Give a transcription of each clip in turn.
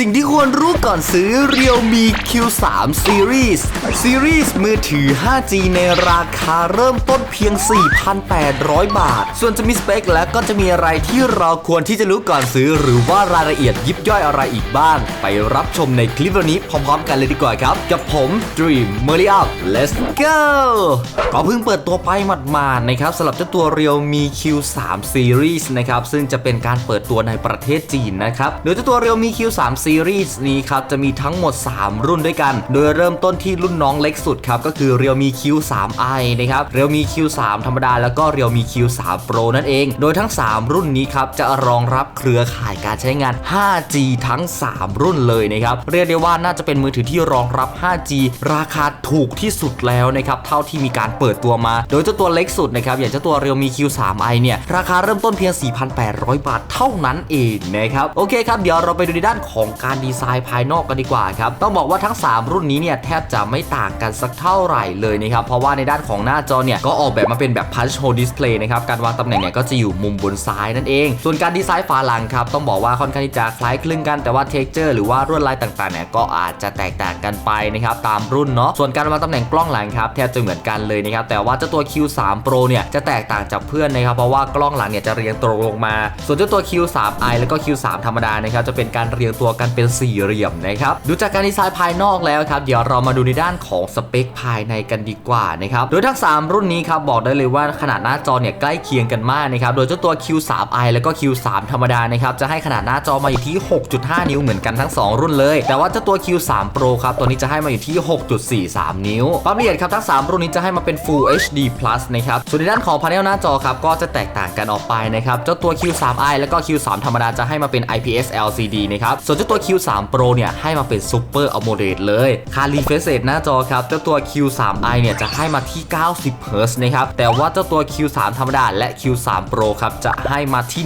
สิ่งที่ควรรู้ก่อนซื้อ Realme Q3 Series Series มือถือ 5G ในราคาเริ่มต้นเพียง 4,800 บาท ส่วนจะมีสเปคและก็จะมีอะไรที่เราควรที่จะรู้ก่อนซื้อ หรือว่ารายละเอียดยิบย่อยอะไรอีกบ้าง ไปรับชมในคลิปวันนี้พร้อมๆกันเลยดีกว่าครับ กับผม Dream m e r i Up Let's go ก็เพิ่งเปิดตัวไปหมาดๆนะครับสำหรับเจ้าตัว Realme Q3 Series นะครับซึ่งจะเป็นการเปิดตัวในประเทศจีนนะครับโดยเจ้าตัว Realme Q3 Series นี้ครับจะมีทั้งหมด 3 รุ่นด้วยกัน โดยเริ่มต้นที่รุ่นน้องเล็กสุดครับก็คือ Realme Q3i นะครับ Realme Q3 ธรรมดา แล้วก็ Realme Q3 Pro นั่นเอง โดยทั้ง 3 รุ่นนี้ครับจะรองรับเครือข่ายการใช้งาน 5G ทั้ง 3 รุ่นเลยนะครับเรียกได้ว่าน่าจะเป็นมือถือที่รองรับ 5G ราคาถูกที่สุดแล้วนะครับเท่าที่มีการเปิดตัวมา โดยเจ้าตัวเล็กสุดนะครับอย่างเจ้าตัว Realme Q3i เนี่ยราคาเริ่มต้นเพียง 4,800 บาทเท่านั้นเองนะครับโอเคครับเดี๋ยวเราไปดูในด้านของการดีไซน์ภายนอกกันดีกว่าครับต้องบอกว่าทั้ง 3 รุ่นนี้เนี่ยแทบจะไม่ต่างกันสักเท่าไหร่เลยนะครับเพราะว่าในด้านของหน้าจอเนี่ยก็ออกแบบมาเป็นแบบ Punch Hole Display นะครับการวางตำแหน่งเนี่ยก็จะอยู่มุมบนซ้ายนั่นเอง ส่วนการดีไซน์ฝาหลังครับต้องบอกว่าค่อนข้างที่จะคล้ายคลึงกันแต่ว่า Texture หรือว่าลวดลายต่างๆเนี่ยก็อาจจะแตกต่างกันไปนะครับตามรุ่นเนาะส่วนการวางตำแหน่งกล้องหลังครับแทบจะเหมือนกันเลยนะครับแต่ว่าเจ้าตัว Q3 Pro เนี่ยจะแตกต่างจากเพื่อนนะครับเพราะว่ากล้องหลังเนี่ยจะเรียงตรงลงมา ส่วนเจ้าตัว Q3i แล้วก็ Q3 ธรรมดานะครับจะเป็นการเรียงตัวกันเป็นสี่เหลี่ยมนะครับดูจากการดีไซน์ภายนอกแล้วครับเดี๋ยวเรามาดูในด้านของสเปคภายในกันดีกว่านะครับโดยทั้ง 3 รุ่นนี้ครับบอกได้เลยว่าขนาดหน้าจอเนี่ยใกล้เคียงกันมากนะครับโดยเจ้าตัว Q3i แล้วก็ Q3 ธรรมดานะครับจะให้ขนาดหน้าจอมาอยู่ที่ 6.5 นิ้วเหมือนกันทั้ง 2 รุ่นเลย แต่ว่าเจ้าตัว Q3 Pro ครับตัวนี้จะให้มาอยู่ที่ 6.43 นิ้วความละเอียดครับทั้ง 3 รุ่นนี้จะให้มาเป็น Full HD Plus นะครับส่วนในด้านของพาเนลหน้าจอครับก็จะแตกต่างกันออกไปนะครับเจ้าตัว Q3i แล้วก็ Q3 ธรรมดาจะให้มาเป็น IPS LCD นะครับส่วนเจ้าตัว Q3 Pro เนี่ยให้มาเป็น Super AMOLED เลยค่า refresh rate หน้าจอครับ เจ้าตัว Q3i เนี่ยจะให้มาที่ 90 Hz นะครับ แต่ว่าเจ้าตัว Q3 ธรรมดาและ Q3 Pro ครับ จะให้มาที่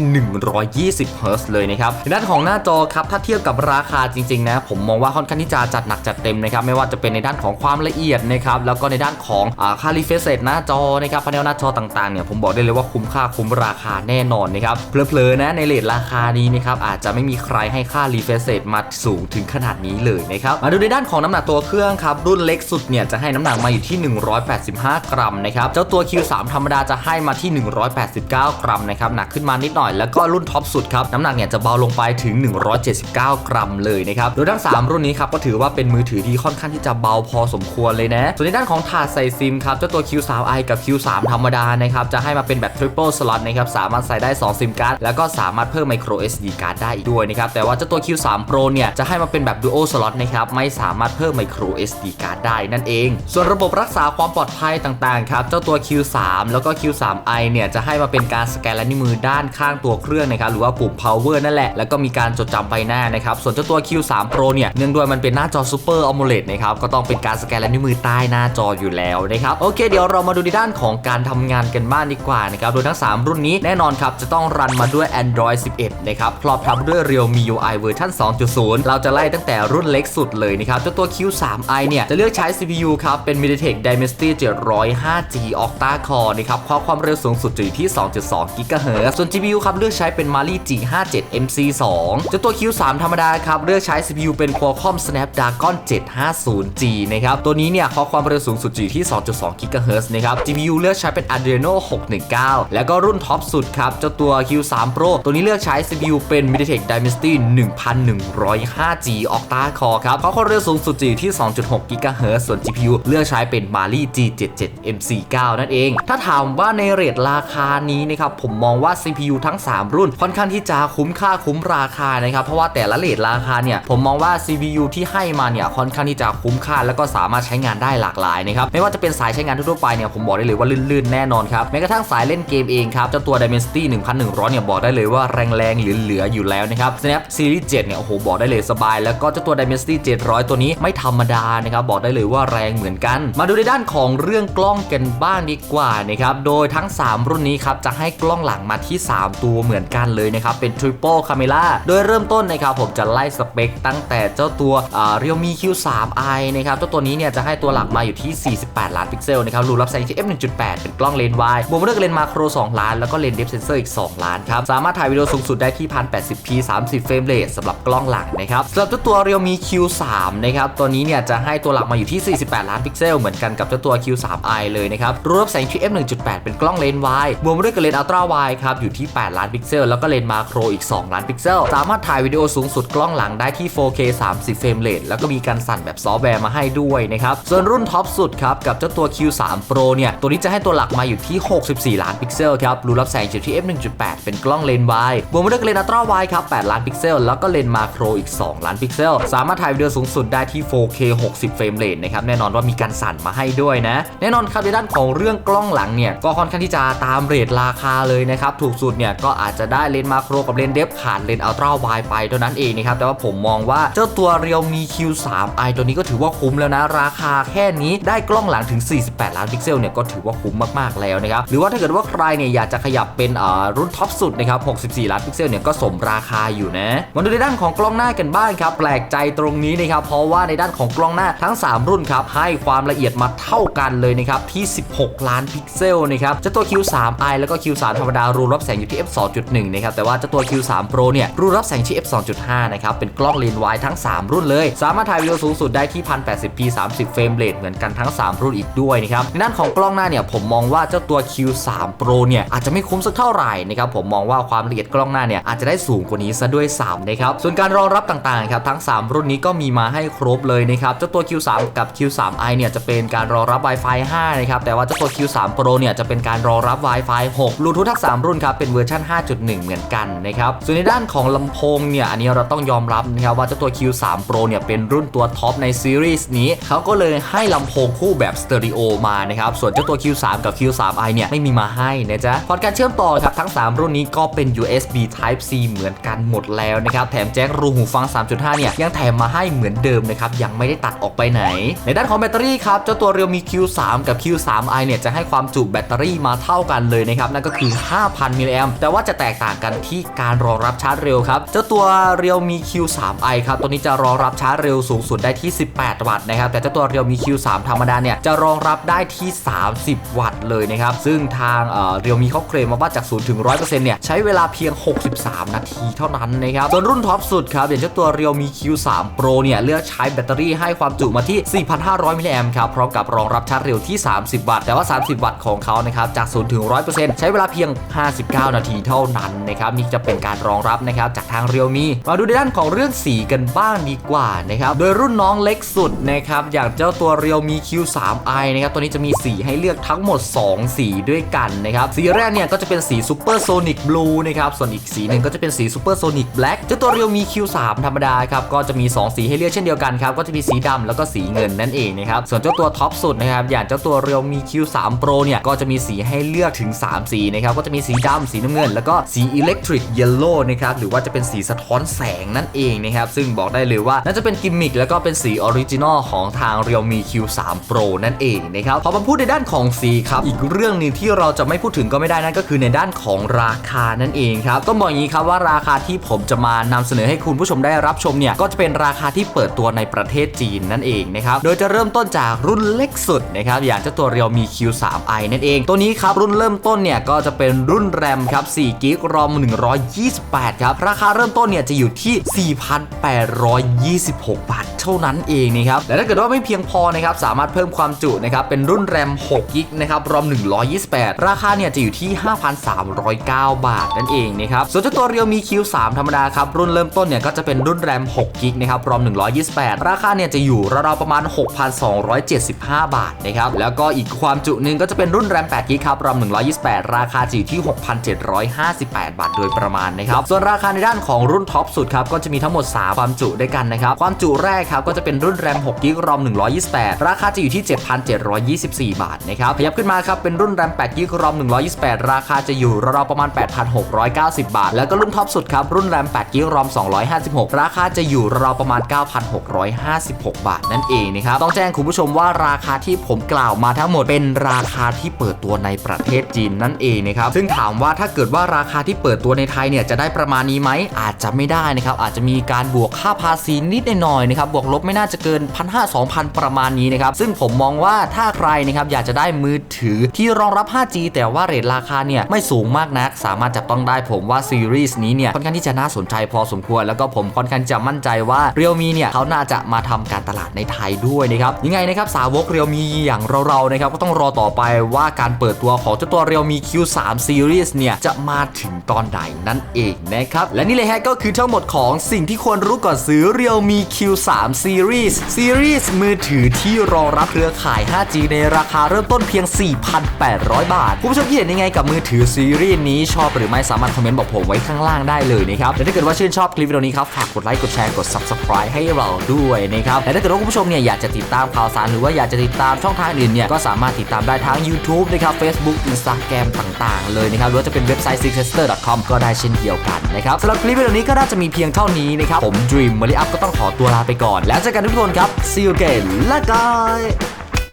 120 Hz เลยนะครับในด้านของหน้าจอครับ ถ้าเทียบกับราคาจริงๆนะ ผมมองว่าค่อนข้างที่จะจัดหนักจัดเต็มนะครับ ไม่ว่าจะเป็นในด้านของความละเอียดนะครับ แล้วก็ในด้านของค่า refresh rate หน้าจอนะครับพาเนลหน้าจอต่างๆเนี่ย ผมบอกได้เลยว่าคุ้มค่าคุ้มราคาแน่นอนนะครับ เพลอๆนะในเลทราคานี้นะครับอาจจะไม่มีใครให้ค่า refresh rate มาสูงถึงขนาดนี้เลยนะครับ มาดูในด้านของน้ำหนักตัวเครื่องครับ รุ่นเล็กสุดเนี่ยจะให้น้ำหนักมาอยู่ที่ 185 กรัมนะครับ เจ้าตัว Q3 ธรรมดาจะให้มาที่ 189 กรัมนะครับหนักขึ้นมานิดหน่อย แล้วก็รุ่นท็อปสุดครับน้ำหนักเนี่ยจะเบาลงไปถึง 179 กรัมเลยนะครับโดยทั้ง 3 รุ่นนี้ครับก็ถือว่าเป็นมือถือที่ค่อนข้างที่จะเบาพอสมควรเลยนะส่วนในด้านของถาดใส่ซิมครับเจ้าตัว Q3i กับ Q3 ธรรมดานะครับจะให้มาเป็นแบบ Triple Slot นะครับสามารถใส่ได้ 2 ซิมการ์ดแล้วก็สามารถเพิ่ม Micro SD card ได้อีกด้วยนะครับแต่ว่าเจ้าตัว Q3 Pro เนี่ยจะให้มาเป็นแบบ Dual Slot นะครับไม่สามารถเพิ่ม Micro SD card ได้นั่นเอง ส่วนระบบรักษาความปลอดภัยต่างๆครับเจ้าตัว Q3 แล้วก็ Q3i เนี่ยจะให้มาเป็นการสแกนลายนิ้วมือด้านข้างตัวเครื่องนะครับหรือว่าปุ่ม power นั่นแหละ แล้วก็มีการจดจำใบหน้านะครับส่วนเจ้าตัว Q3 Pro เนี่ยเนื่องด้วยมันเป็นหน้าจอ Super AMOLED นะครับก็ต้องเป็นการสแกนลายนิ้วมือใต้หน้าจออยู่แล้วนะครับโอเคเดี๋ยวเรามาดูในด้านของการทำงานกันบ้างดีกว่านะครับโดยทั้ง 3 รุ่นนี้แน่นอนครับจะต้องรันมาด้วย Android 11 นะครับพร้อมทำด้วย Realme UI เวอร์ชัน2.0 เราจะไล่ตั้งแต่รุ่นเล็กสุดเลยนะครับเจ้าตัว Q3i เนี่ย จะเลือกใช้ CPU ครับ เป็น MediaTek Dimensity 705G Octa Core นะครับความเร็วสูงสุดจะอยู่ที่ 2.2 GHz ส่วน GPU ครับ เลือกใช้เป็น Mali G57 MC2 เจ้าตัว Q3 ธรรมดาครับ เลือกใช้ CPU เป็น Qualcomm Snapdragon 750G นะครับตัวนี้เนี่ยขอความเร็วสูงสุดจะอยู่ที่ 2.2 GHz นะครับ GPU เลือกใช้เป็น Adreno 619 แล้วก็รุ่นท็อปสุดครับเจ้าตัว Q3 Pro ตัวนี้เลือกใช้ CPU เป็น MediaTek Dimensity 1100 105G Octa Core ครับความเร็วสูงสุดจะอยู่ที่ 2.6 GHz ส่วน GPU เลือกใช้เป็น Mali G77 MC9 นั่นเอง ถ้าถามว่าในเรทราคานี้นะครับ ผมมองว่า CPU ทั้ง 3 รุ่น ค่อนข้างที่จะคุ้มค่าคุ้มราคานะครับ เพราะว่าแต่ละเรทราคาเนี่ย ผมมองว่า CPU ที่ให้มาเนี่ย ค่อนข้างที่จะคุ้มค่า แล้วก็สามารถใช้งานได้หลากหลายนะครับ ไม่ว่าจะเป็นสายใช้งานทั่วไปเนี่ย ผมบอกได้เลยว่าลื่นๆ แน่นอนครับ แม้กระทั่งสายเล่นเกมเองครับ เจ้าตัว Dimensity 1100 เนี่ย บอกได้เลยว่าแรงๆเหลือๆอยู่แล้วนะครับ Snap Series 7เนี่ยโอ้โหบอกได้เลยสบาย แล้วก็เจ้าตัว Dimensity 700 ตัวนี้ไม่ธรรมดานะครับบอกได้เลยว่าแรงเหมือนกัน มาดูในด้านของเรื่องกล้องกันบ้างดีกว่านะครับโดยทั้ง 3 รุ่นนี้ครับจะให้กล้องหลังมาที่ 3 ตัวเหมือนกันเลยนะครับเป็น Triple Camera โดยเริ่มต้นนะครับผมจะไล่สเปคตั้งแต่เจ้าตัว Realme Q3i นะครับเจ้าตัวนี้เนี่ยจะให้ตัวหลักมาอยู่ที่ 48 ล้านพิกเซลนะครับรูรับแสงที่ f 1.8เป็นกล้องเลนส์วายบวกด้วยเลนส์มาโคร 2 ล้าน แล้วก็เลนส์เดฟเซนเซอร์อีก 2 ล้านครับสามารถถ่ายวิดีโอสูงสุดได้ที่ 1080p 30เฟรมเรทสำหรับกล้องล้องหลังนะครับสำหรับเจ้าตัว Realme Q3 นะครับตัวนี้เนี่ยจะให้ตัวหลักมาอยู่ที่ 48 ล้านพิกเซลเหมือนกันกับเจ้าตัว Q3i เลยนะครับรูปแสง f 1.8 เป็นกล้องเลนส์วายบวกมาด้วยกับเลนส์อัลตร้าไวครับอยู่ที่ 8 ล้านพิกเซล แล้วก็เลนส์มาโครอีก 2 ล้านพิกเซล สามารถถ่ายวิดีโอสูงสุดกล้องหลังได้ที่ 4K 30 เฟรมเรทแล้วก็มีการสั่นแบบซอฟต์แวร์มาให้ด้วยนะครับส่วนรุ่นท็อปสุดครับกับเจ้าตัว Q3 Pro เนี่ยตัวนี้จะให้ตัวหลักมาอยู่ที่ 64 ล้านพิกเซลครับรูรับแสงอยู่ที่ f 1.8 เป็นกล้องเลนส์วายบวมด้วยกับเลนส์อัลตร้าไวครับ8ล้านพิกเซลแล้วก็เลนส์มาโครอีก 2 ล้านพิกเซล สามารถถ่ายวิดีโอสูงสุดได้ที่ 4K 60 เฟรมเรทนะครับ แน่นอนว่ามีการสั่นมาให้ด้วยนะ แน่นอนครับในด้านของเรื่องกล้องหลังเนี่ย ก็ค่อนข้างที่จะตามเรทราคาเลยนะครับ ถูกสุดเนี่ย ก็อาจจะได้เลนส์มาโครกับเลนส์เดฟขาดเลนส์อัลตร้าไวไปเท่านั้นเองนะครับ แต่ว่าผมมองว่าเจ้าตัว Realme Q3i ตัวนี้ก็ถือว่าคุ้มแล้วนะ ราคาแค่นี้ได้กล้องหลังถึง 48 ล้านพิกเซลเนี่ยก็ถือว่าคุ้มมากๆแล้วนะครับ หรือว่าถ้าเกิดว่าใครเนี่ยอยากจะขยับเป็นอ่ารุ่นท็อปสุดนะครับ 64 ล้านพิกเซลเนี่ยก็สมราคาอยู่นะมาดูในด้านของกล้องหน้ากันบ้างครับ แปลกใจตรงนี้นะครับ เพราะว่าในด้านของกล้องหน้าทั้ง 3 รุ่นครับ ให้ความละเอียดมาเท่ากันเลยนะครับ ที่ 16 ล้านพิกเซลนะครับจ้าตัว Q3i แล้วก็ Q3 ธรรมดารูรับแสงอยู่ที่ f 2.1นะครับ แต่ว่าจ้าตัว Q3 Pro เนี่ยรูรับแสงที่ f 2.5นะครับ เป็นกล้องเลนส์วายทั้ง 3 รุ่นเลย สามารถถ่ายวิดีโอสูงสุดได้ที่ 1080p 30 เฟรมเรทเหมือนกันทั้ง 3 รุ่นอีกด้วยนะครับในด้านของกล้องหน้าเนี่ยผมมองว่าเจ้าตัว Q3 Pro เนี่ยอาจจะไม่คุ้มสักเท่าไหร่นะครับผมมองว่าความละเอียดกล้องหน้าเนี่ยอาจจะได้สูงกว่านี้ซะด้วยซ้ำนะครับส่วนการการองรับต่างๆครับทั้ง 3 รุ่นนี้ก็มีมาให้ครบเลยนะครับเจ้าตัว Q3 กับ Q3i เนี่ยจะเป็นการรองรับ Wi-Fi 5 นะครับ แต่ว่าเจ้าตัว Q3 Pro เนี่ยจะเป็นการรองรับ Wi-Fi 6 Bluetooth ทั้ง 3 รุ่นครับ เป็นเวอร์ชัน5.1 เหมือนกันนะครับ ส่วนในด้านของลำโพงเนี่ย อันนี้เราต้องยอมรับนะครับว่าเจ้าตัว Q3 Pro เนี่ยเป็นรุ่นตัวท็อปในซีรีส์นี้ เขาก็เลยให้ลำโพงคู่แบบสเตอริโอมานะครับ ส่วนเจ้าตัว Q3 กับ Q3i เนี่ยไม่มีมาให้นะจ๊ะพอร์ตการเชื่อมต่อครับทั้ง 3 รุ่นนี้ก็เป็น USB Type C เหมือนกันหมดแล้วนะครับ แถมแจ็ครูหูฟัง 3.5 เนี่ย ยังแถมมาให้เหมือนเดิมนะครับ ยังไม่ได้ตัดออกไปไหน ในด้านของแบตเตอรี่ครับ เจ้าตัว Realme Q3 กับ Q3i เนี่ย จะให้ความจุแบตเตอรี่มาเท่ากันเลยนะครับ นั่นก็คือ 5,000 มิลลิแอมแต่ว่าจะแตกต่างกันที่การรองรับชาร์จเร็วครับ เจ้าตัว Realme Q3i ครับ ตัวนี้จะรองรับชาร์จเร็วสูงสุดได้ที่ 18 วัตต์นะครับ แต่เจ้าตัว Realme Q3 ธรรมดาเนี่ย จะรองรับได้ที่ 30 วัตต์เลยนะครับ ซึ่งทางเอ่อ Realme เขาเคลมมาว่าจาก0ถึง100%เนี่ย ใช้เวลาเพียง 63 นาทีเท่านั้นนะครับ ส่วนรุ่นท็อปสุดครับอย่างเจ้าตัว Realme Q3 Pro เนี่ยเลือกใช้แบตเตอรี่ให้ความจุมาที่ 4,500 มิลลิแอมป์ครับพร้อมกับรองรับชาร์จเร็วที่ 30 วัตต์แต่ว่า 30 วัตต์ของเขานะครับจาก0ถึง 100%ใช้เวลาเพียง 59 นาทีเท่านั้นนะครับนี่จะเป็นการรองรับนะครับจากทาง Realme มาดูในด้านของเรื่องสีกันบ้างดีกว่านะครับโดยรุ่นน้องเล็กสุดนะครับอย่างเจ้าตัว Realme Q3i นะครับตัวนี้จะมีสีให้เลือกทั้งหมด 2 สีด้วยกันนะครับสีแรกเนี่ยก็จะเป็นสี Super Sonic Blue นะครับส่วนอีกสีหนึ่งก็จะเป็นสี Super Sonic Black เจ้าตัว Realme Q3 ธรรมดาครับก็จะมี 2 สีให้เลือกเช่นเดียวกันครับก็จะมีสีดำแล้วก็สีเงินนั่นเองนะครับส่วนเจ้าตัวท็อปสุดนะครับอย่างเจ้าตัว Realme Q3 Pro เนี่ยก็จะมีสีให้เลือกถึง 3 สีนะครับก็จะมีสีดำสีน้ำเงิน แล้วก็สี Electric Yellow นะครับหรือว่าจะเป็นสีสะท้อนแสงนั่นเองนะครับซึ่งบอกได้เลยว่าน่าจะเป็นกิมมิคแล้วก็เป็นสีออริจินอลของทาง Realme Q3 Pro นั่นเองนะครับพอมาพูดในด้านของสีครับอีกเรื่องหนึ่งที่เราจะไม่พูดถึงก็ไม่ได้นั่นก็คือในด้านของราคานั่นเองครับต้องบอกอย่างนี้ครับว่าราคาที่ผมจะมานำเสนอให้คุณผู้ชมได้รับชมเนี่ยก็จะเป็นราคาที่เปิดตัวในประเทศจีนนั่นเองนะครับโดยจะเริ่มต้นจากรุ่นเล็กสุดนะครับอย่างเจ้าตัว Realme Q3i นั่นเอง ตัวนี้ครับรุ่นเริ่มต้นเนี่ยก็จะเป็นรุ่นแรมครับ4กิกรอม128 ครับ ราคาเริ่มต้นเนี่ยจะอยู่ที่ 4,826 บาทเท่านั้นเองนะครับและถ้าเกิดว่าไม่เพียงพอนะครับสามารถเพิ่มความจุนะครับเป็นรุ่นแรม6กิกนะครับรอม128 ราคาเนี่ยจะอยู่ที่ 5,309 บาทนั่นเองนะครับส่วนเจ้าตัว Realme Q3 ธรรมดาครับรุ่นเริ่มต้นเนี่ยก็จะเป็นรุ่นแรม6กิกนะครับรอม 128 ราคาเนี่ยจะอยู่ราวๆประมาณ 6,275 บาทนะครับแล้วก็อีกความจุหนึ่งก็จะเป็นรุ่นแรม8กิกครับรอม 128 ราคาจะอยู่ที่ 6,758 บาทโดยประมาณนะครับส่วนราคาในด้านของรุ่นท็อปสุดครับก็จะมีทั้งหมด 3 ความจุด้วยกันนะครับความจุแรกครับก็จะเป็นรุ่นแรม6กิกรอม 128 ราคาจะอยู่ที่ 7,724 บาทนะครับขยับขึ้นมาครับเป็นรุ่นแรม8กิกรอม 128 ราคาจะอยู่ราวๆประมาณ 8,690 บาท แล้วก็รุ่นท็อปสุดครับรุ่นแรม8กิกรอม256 ราคาจะอยู่ราวประมาณ 9,656 บาทนั่นเองนะครับ ต้องแจ้งคุณผู้ชมว่าราคาที่ผมกล่าวมาทั้งหมดเป็นราคาที่เปิดตัวในประเทศจีนนั่นเองนะครับ ซึ่งถามว่าถ้าเกิดว่าราคาที่เปิดตัวในไทยเนี่ยจะได้ประมาณนี้ไหมอาจจะไม่ได้นะครับ อาจจะมีการบวกค่าภาษีนิดหน่อยนะครับ บวกวกลบไม่น่าจะเกิน1,500 2,000ประมาณนี้นะครับ ซึ่งผมมองว่าถ้าใครนะครับอยากจะได้มือถือที่รองรับ 5G แต่ว่าเรทราคาเนี่ยไม่สูงมากนัก สามารถจับต้องได้ผมว่าซีรีส์นี้เนี่ยค่อนข้างที่จะน่าสนใจพอสมควรแล้วก็ผมค่อนข้างจะมั่นใจว่าเรียวมีเนี่ยเขาน่าจะมาทำการตลาดในไทยด้วยนะครับยังไงนะครับสาวกเรียวมีอย่างเราๆนะครับก็ต้องรอต่อไปว่าการเปิดตัวของเจ้าตัวเรียวมี Q3 Series เนี่ยจะมาถึงตอนไหนนั่นเองนะครับและนี่เลยฮะก็คือทั้งหมดของสิ่งที่ควรรู้ก่อนซื้อเรียวมี Q3 Series Series มือถือที่รองรับเครือข่าย 5G ในราคาเริ่มต้นเพียง 4,800 บาท คุณผู้ชมคิดเห็นยังไงกับมือถือซีรีส์นี้ชอบหรือไม่สามารถคอมเมนต์บอกผมไว้ข้างล่างได้เลยนะครับและถ้าเกิดว่าชื่นชอบคลิปวิดีโอนี้ครับฝากกดไลค์กดแชร์กด subscribe ให้เราด้วยนะครับและถ้าเกิดว่าคุณผู้ชมเนี่ยอยากจะติดตามข่าวสารหรือว่าอยากจะติดตามช่องทางอื่นเนี่ยก็สามารถติดตามได้ทั้ง YouTube นะครับ Facebook Instagram ต่างๆ เลยนะครับหรือว่าจะเป็นเว็บไซต์ sixester.com ก็ได้เช่นเดียวกันนะครับสำหรับคลิปวิดีโอนี้ก็น่าจะมีเพียงเท่านี้นะครับผม Dream ม a ริอัพก็ต้องขอตัวลาไปก่อน แล้วเจอกันทุกคนครับ see you again และกาย